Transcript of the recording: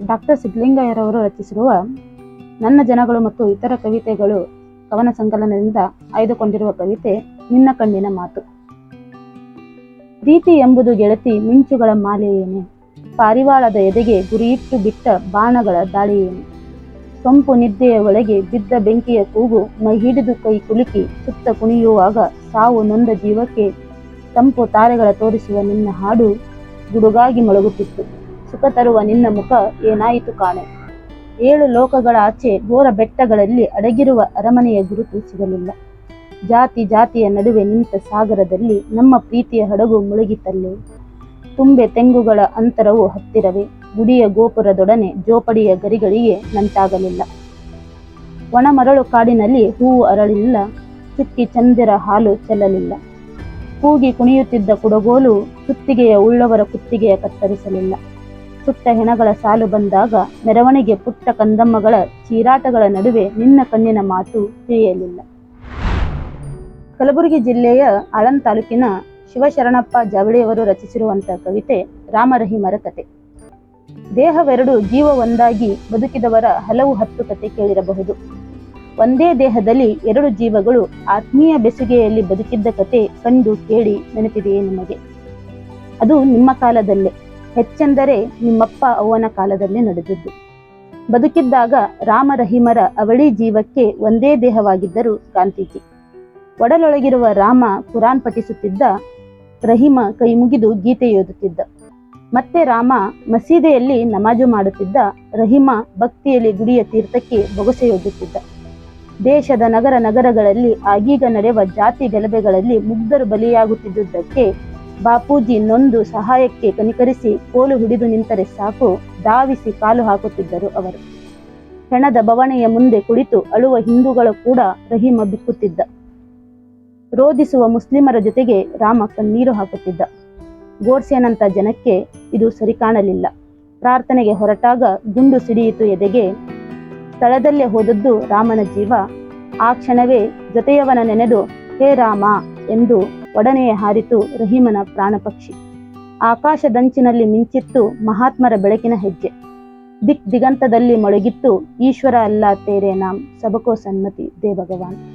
Doctor ಸಿದ್ಧಲಿಂಗಯ್ಯರವರು ರಚಿಸಿರುವ ನನ್ನ ಜನಗಳು ಮತ್ತು ಇತರ ಕವಿತೆಗಳು ಕವನ ಸಂಕಲನದಿಂದ ಆಯ್ದುಕೊಂಡಿರುವ ಕವಿತೆ ನಿನ್ನ ಕಣ್ಣಿನ ಮಾತು. ಪ್ರೀತಿ ಎಂಬುದು ಗೆಳತಿ ಮಿಂಚುಗಳ ಮಾಲೆಯೇನೆ. ಪಾರಿವಾಳದ ಎದೆಗೆ ಗುರಿಯಿಟ್ಟು ಬಿಟ್ಟ ಬಾಣಗಳ ದಾಳಿಯೇನೆ. ಸೊಂಪು ನಿದ್ದೆಯ ಒಳಗೆ ಬಿದ್ದ ಬೆಂಕಿಯ ಕೂಗು ಮೈ ಹಿಡಿದು ಕೈ ಕುಲುಕಿ ಸುತ್ತ ಕುಣಿಯುವಾಗ ಸಾವು ನೊಂದ ಜೀವಕ್ಕೆ ತಂಪು ತಾರೆಗಳ ತೋರಿಸುವ ನಿನ್ನ ಹಾಡು ಗುಡುಗಾಗಿ ಮೊಳಗುತ್ತಿತ್ತು ಸುಖ ತರುವ ನಿನ್ನ ಮುಖ ಏನಾಯಿತು ಕಾಣೆ? ಏಳು ಲೋಕಗಳ ಆಚೆ ಘೋರ ಬೆಟ್ಟಗಳಲ್ಲಿ ಅಡಗಿರುವ ಅರಮನೆಯ ಗುರುತು ಸಿಗಲಿಲ್ಲ. ಜಾತಿ ಜಾತಿಯ ನಡುವೆ ನಿಂತ ಸಾಗರದಲ್ಲಿ ನಮ್ಮ ಪ್ರೀತಿಯ ಹಡಗು ಮುಳುಗಿತಲ್ಲೇ? ತುಂಬೆ ತೆಂಗುಗಳ ಅಂತರವು ಹತ್ತಿರವೇ? ಗುಡಿಯ ಗೋಪುರದೊಡನೆ ಜೋಪಡಿಯ ಗರಿಗಳಿಗೆ ನಂಟಾಗಲಿಲ್ಲ. ಒಣಮರಳು ಕಾಡಿನಲ್ಲಿ ಹೂವು ಅರಳಿಲ್ಲ. ಚುಕ್ಕಿ ಚಂದಿರ ಹಾಲು ಚೆಲ್ಲಲಿಲ್ಲ. ಕೂಗಿ ಕುಣಿಯುತ್ತಿದ್ದ ಕುಡಗೋಲು ಕುತ್ತಿಗೆಯ ಉಳ್ಳವರ ಕುತ್ತಿಗೆಯ ಕತ್ತರಿಸಲಿಲ್ಲ. ಸುಟ್ಟ ಹೆಣಗಳ ಸಾಲು ಬಂದಾಗ ಮೆರವಣಿಗೆ ಪುಟ್ಟ ಕಂದಮ್ಮಗಳ ಚೀರಾಟಗಳ ನಡುವೆ ನಿನ್ನ ಕಣ್ಣಿನ ಮಾತು ತಿಳಿಯಲಿಲ್ಲ. ಕಲಬುರಗಿ ಜಿಲ್ಲೆಯ ಆಳನ್ ತಾಲೂಕಿನ ಶಿವಶರಣಪ್ಪ ಜಾವಳಿಯವರು ರಚಿಸಿರುವಂತಹ ಕವಿತೆ ರಾಮರಹಿಮರ ಕತೆ ದೇಹವೆರಡು ಜೀವ ಒಂದಾಗಿ ಬದುಕಿದವರ ಹಲವು ಹತ್ತು ಕತೆ ಕೇಳಿರಬಹುದು. ಒಂದೇ ದೇಹದಲ್ಲಿ ಎರಡು ಜೀವಗಳು ಆತ್ಮೀಯ ಬೆಸುಗೆಯಲ್ಲಿ ಬದುಕಿದ್ದ ಕತೆ ಕಂಡು ಕೇಳಿ ನೆನಪಿದೆಯೇ ನಿಮಗೆ? ಅದು ನಿಮ್ಮ ಕಾಲದಲ್ಲೇ. ಹೆಚ್ಚೆಂದರೆ ನಿಮ್ಮಪ್ಪ ಅವನ ಕಾಲದಲ್ಲಿ ನಡೆದದ್ದು. ಬದುಕಿದ್ದಾಗ ರಾಮ ರಹೀಮರ ಅವಳಿ ಜೀವಕ್ಕೆ ಒಂದೇ ದೇಹವಾಗಿದ್ದರು ಗಾಂಧೀಜಿ ಒಡಲೊಳಗಿರುವ ರಾಮ ಕುರಾನ್ ಪಠಿಸುತ್ತಿದ್ದ, ರಹಿಮ ಕೈ ಮುಗಿದು ಗೀತೆ ಯೋದುತ್ತಿದ್ದ ಮತ್ತೆ ರಾಮ ಮಸೀದೆಯಲ್ಲಿ ನಮಾಜು ಮಾಡುತ್ತಿದ್ದ, ರಹಿಮ ಭಕ್ತಿಯಲ್ಲಿ ಗುಡಿಯ ತೀರ್ಥಕ್ಕೆ ಬೊಗಸೆಯೊಡ್ಡುತ್ತಿದ್ದ ದೇಶದ ನಗರ ನಗರಗಳಲ್ಲಿ, ಆಗೀಗ ನಡೆಯುವ ಜಾತಿ ಗಲಭೆಗಳಲ್ಲಿ ಮುಗ್ಧರು ಬಲಿಯಾಗುತ್ತಿದ್ದುದಕ್ಕೆ ಬಾಪೂಜಿ ನೊಂದು ಸಹಾಯಕ್ಕೆ ಕನಿಕರಿಸಿ ಕೋಲು ಹಿಡಿದು ನಿಂತರೆ ಸಾಕು ಧಾವಿಸಿ ಕಾಲು ಹಾಕುತ್ತಿದ್ದರು ಅವರು. ಹೆಣದ ಬವಣೆಯ ಮುಂದೆ ಕುಳಿತು ಅಳುವ ಹಿಂದೂಗಳು ಕೂಡ ರಹೀಮ ಬಿಕ್ಕುತ್ತಿದ್ದ. ರೋಧಿಸುವ ಮುಸ್ಲಿಮರ ಜೊತೆಗೆ ರಾಮ ಕಣ್ಣೀರು ಹಾಕುತ್ತಿದ್ದ. ಗೋಡ್ಸೆನಂತ ಜನಕ್ಕೆ ಇದು ಸರಿ ಕಾಣಲಿಲ್ಲ ಪ್ರಾರ್ಥನೆಗೆ ಹೊರಟಾಗ ಗುಂಡು ಸಿಡಿಯಿತು ಎದೆಗೆ. ಸ್ಥಳದಲ್ಲೇ ಹೋದದ್ದು ರಾಮನ ಜೀವ. ಆ ಕ್ಷಣವೇ ಜೊತೆಯವನ ನೆನೆದು, ಹೇ ರಾಮ ಎಂದು ಒಡನೆಯ ಹಾರಿತು ರಹೀಮನ ಪ್ರಾಣಪಕ್ಷಿ ಆಕಾಶದಂಚಿನಲ್ಲಿ ಮಿಂಚಿತ್ತು ಮಹಾತ್ಮರ ಬೆಳಕಿನ ಹೆಜ್ಜೆ. ದಿಕ್ ದಿಗಂತದಲ್ಲಿ ಮೊಳಗಿತ್ತು ಈಶ್ವರ ಅಲ್ಲ ತೇರೆ ನಾಮ್ ಸಬಕೋ ಸನ್ಮತಿ ದೇ ಭಗವಾನ್